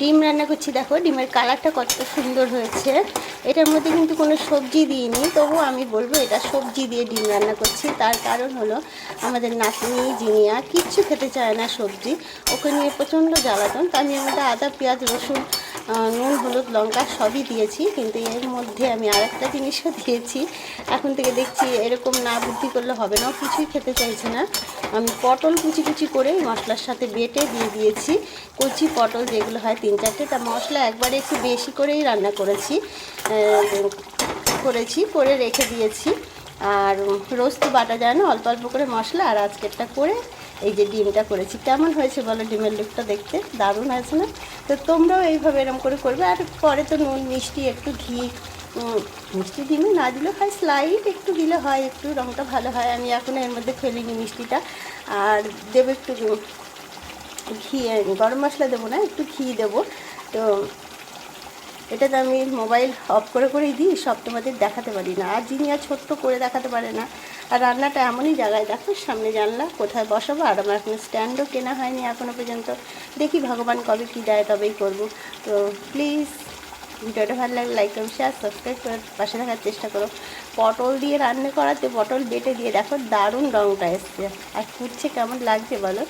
ডিম রান্না করছি, দেখো, ডিমের কালারটা কত সুন্দর হয়েছে। এটার মধ্যে কিন্তু কোনো সবজি দিইনি, তবু আমি বলব এটা সবজি দিয়ে ডিম রান্না করছি। তার কারণ হলো আমাদের নাতনি জিনিয়া কিচ্ছু খেতে চায় না সবজি, ওকে নিয়ে প্রচণ্ড জ্বালাতন। তা আমি আমাদের আদা, পেঁয়াজ, রসুন নুন, হলুদ, লঙ্কা সবই দিয়েছি, কিন্তু এর মধ্যে আমি আরেকটা জিনিসও দিয়েছি। এখন থেকে দেখছি এরকম না বুদ্ধি করলে হবে না, কিছুই খেতে চাইছে না। আমি পটল কুচি কুচি করে মশলার সাথে বেটে দিয়ে দিয়েছি। কচি পটল যেগুলো হয় তিন চারটে, তা মশলা একবারে একটু বেশি করেই রান্না করেছি করেছি, করে রেখে দিয়েছি। আর রোজ তো বাটা যায় না অল্প অল্প করে মশলা আর আজকেরটা করে এই যে ডিমটা করেছি। কেমন হয়েছে বলো ডিমের লুকটা দেখতে? দারুণ হয়েছে না? তো তোমরাও এইভাবে এরকম করে করবে। আর পরে তো নুন, মিষ্টি, একটু ঘি মিষ্টি ডিমে না দিলেও হয় স্লাইড একটু দিলে হয়, একটু রঙটা ভালো হয়। আমি এখন এর মধ্যে ফেলিনি মিষ্টিটা। আর দেবো একটু ঘি, গরম মশলা দেবো না, একটু ঘি দেবো। তো এটাতে আমি মোবাইল অফ করে করেই দিই, সব তোমাদের দেখাতে পারি না। আর যিনি আর ছোট্ট করে দেখাতে পারে না। আর রান্নাটা এমনই জায়গায় দেখো, সামনে জানলা, কোথায় বসাবো? আর আমার এখন স্ট্যান্ডও কেনা হয়নি এখনও পর্যন্ত। দেখি ভগবান কবে কী দেয়, তবেই করব। তো প্লিজ ভিডিওটা ভালো লাগলে লাইক করো শেয়ার সাবস্ক্রাইব করে পাশে থাকার চেষ্টা করো। পটল দিয়ে রান্না করাতে পটল বেটে দিয়ে, দেখো দারুণ রঙটা এসছে। আর ফুটছে কেমন লাগছে বলো?